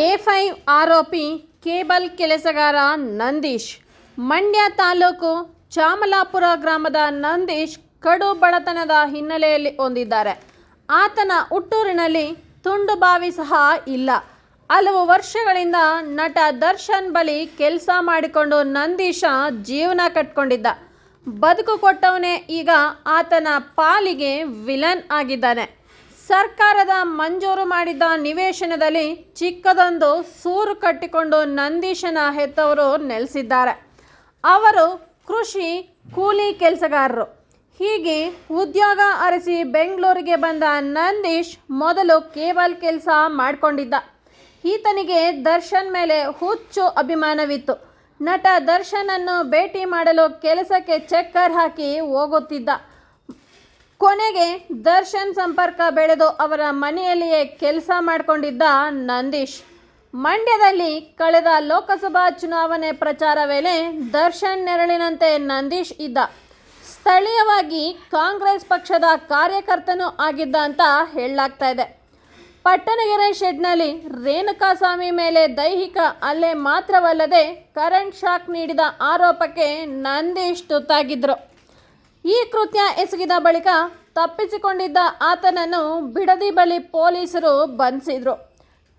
A five ಆರೋಪಿ cable ಕೆಲಸಗಾರ ನಂದೀಶ್. ಮಂಡ್ಯ ತಾಲೂಕು ಚಾಮಲಾಪುರ ಗ್ರಾಮದ ನಂದೀಶ್ ಕಡು ಬಡತನದ ಹಿನ್ನೆಲೆಯಲ್ಲಿ ಹೊಂದಿದ್ದಾರೆ. ಆತನ ಹುಟ್ಟೂರಿನಲ್ಲಿ ತುಂಡು ಬಾವಿ ಸಹ ಇಲ್ಲ. ಹಲವು ವರ್ಷಗಳಿಂದ ನಟ ದರ್ಶನ್ ಬಳಿ ಕೆಲಸ ಮಾಡಿಕೊಂಡು ನಂದೀಶ ಜೀವನ ಕಟ್ಕೊಂಡಿದ್ದ. ಬದುಕು ಕೊಟ್ಟವನೇ ಈಗ ಆತನ ಪಾಲಿಗೆ ವಿಲನ್ ಆಗಿದ್ದಾನೆ. ಸರ್ಕಾರದ ಮಂಜೂರು ಮಾಡಿದ್ದ ನಿವೇಶನದಲ್ಲಿ ಚಿಕ್ಕದೊಂದು ಸೂರು ಕಟ್ಟಿಕೊಂಡು ನಂದೀಶನ ಹೆತ್ತವರು ನೆಲೆಸಿದ್ದಾರೆ. ಅವರು ಕೃಷಿ ಕೂಲಿ ಕೆಲಸಗಾರರು. ಹೀಗೆ ಉದ್ಯೋಗ ಅರಸಿ ಬೆಂಗಳೂರಿಗೆ ಬಂದ ನಂದೀಶ್ ಮೊದಲು ಕೇಬಲ್ ಕೆಲಸ ಮಾಡಿಕೊಂಡಿದ್ದ. ಈತನಿಗೆ ದರ್ಶನ್ ಮೇಲೆ ಹುಚ್ಚು ಅಭಿಮಾನವಿತ್ತು. ನಟ ದರ್ಶನನ್ನು ಭೇಟಿ ಮಾಡಲು ಕೆಲಸಕ್ಕೆ ಚಕ್ಕರ್ ಹಾಕಿ ಹೋಗುತ್ತಿದ್ದ. ಕೊನೆಗೆ ದರ್ಶನ್ ಸಂಪರ್ಕ ಬೆಳೆದು ಅವರ ಮನೆಯಲ್ಲಿಯೇ ಕೆಲಸ ಮಾಡಿಕೊಂಡಿದ್ದ ನಂದೀಶ್. ಮಂಡ್ಯದಲ್ಲಿ ಕಳೆದ ಲೋಕಸಭಾ ಚುನಾವಣೆ ಪ್ರಚಾರ ವೇಳೆ ದರ್ಶನ್ ನೆರಳಿನಂತೆ ನಂದೀಶ್ ಇದ್ದ. ಸ್ಥಳೀಯವಾಗಿ ಕಾಂಗ್ರೆಸ್ ಪಕ್ಷದ ಕಾರ್ಯಕರ್ತನೂ ಆಗಿದ್ದ ಅಂತ ಹೇಳಲಾಗ್ತಾ ಇದೆ. ಪಟ್ಟಣಗೆರೆ ಶೆಡ್ನಲ್ಲಿ ರೇಣುಕಾಸ್ವಾಮಿ ಮೇಲೆ ದೈಹಿಕ ಅಲ್ಲೇ ಮಾತ್ರವಲ್ಲದೆ ಕರೆಂಟ್ ಶಾಕ್ ನೀಡಿದ ಆರೋಪಕ್ಕೆ ನಂದೀಶ್ ತುತ್ತಾಗಿದ್ರು. ಈ ಕೃತ್ಯ ಎಸಗಿದ ಬಳಿಕ ತಪ್ಪಿಸಿಕೊಂಡಿದ್ದ ಆತನನ್ನು ಬಿಡದಿ ಬಳಿ ಪೊಲೀಸರು ಬಂಧಿಸಿದ್ರು.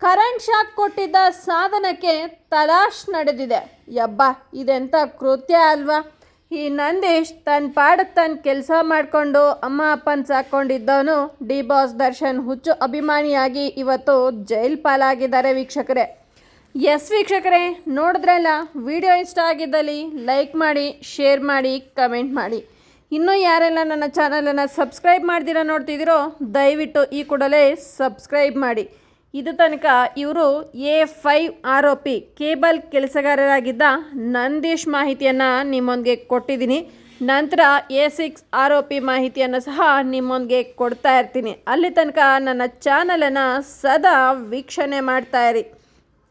ಕರೆಂಟ್ ಶಾಕ್ ಕೊಟ್ಟಿದ್ದ ಸಾಧನಕ್ಕೆ ತಲಾಶ್ ನಡೆದಿದೆ. ಯಬ್ಬ ಇದೆಂಥ ಕೃತ್ಯ ಅಲ್ವಾ? ಈ ನಂದೀಶ್ ತನ್ನ ಪಾಡಕ್ಕೆ ತನ್ನ ಕೆಲಸ ಮಾಡಿಕೊಂಡು ಅಮ್ಮ ಅಪ್ಪನ ಸಾಕೊಂಡಿದ್ದವನು ಡಿ ಬಾಸ್ ದರ್ಶನ್ ಹುಚ್ಚು ಅಭಿಮಾನಿಯಾಗಿ ಇವತ್ತು ಜೈಲ್ ಪಾಲಾಗಿದ್ದಾರೆ ವೀಕ್ಷಕರೇ. ಎಸ್ ವೀಕ್ಷಕರೇ, ನೋಡಿದ್ರಲ್ಲ, ವಿಡಿಯೋ ಇಷ್ಟ ಆಗಿದ್ದಲ್ಲಿ ಲೈಕ್ ಮಾಡಿ, ಶೇರ್ ಮಾಡಿ, ಕಮೆಂಟ್ ಮಾಡಿ. ಇನ್ನೂ ಯಾರೆಲ್ಲ ನನ್ನ ಚಾನಲನ್ನು ಸಬ್ಸ್ಕ್ರೈಬ್ ಮಾಡ್ದಿರ ನೋಡ್ತಿದ್ದೀರೋ, ದಯವಿಟ್ಟು ಈ ಕೂಡಲೇ ಸಬ್ಸ್ಕ್ರೈಬ್ ಮಾಡಿ. ಇದು ತನಕ ಇವರು ಎ ಫೈವ್ ಆರೋಪಿ ಕೇಬಲ್ ಕೆಲಸಗಾರರಾಗಿದ್ದ ನಂದೀಶ್ ಮಾಹಿತಿಯನ್ನು ನಿಮ್ಮೊಂದಿಗೆ ಕೊಟ್ಟಿದ್ದೀನಿ. ನಂತರ ಎ ಸಿಕ್ಸ್ ಆರೋಪಿ ಮಾಹಿತಿಯನ್ನು ಸಹ ನಿಮ್ಮೊಂದಿಗೆ ಕೊಡ್ತಾ ಇರ್ತೀನಿ. ಅಲ್ಲಿ ತನಕ ನನ್ನ ಚಾನಲನ್ನು ಸದಾ ವೀಕ್ಷಣೆ ಮಾಡ್ತಾ ಇರಿ.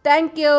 Thank you.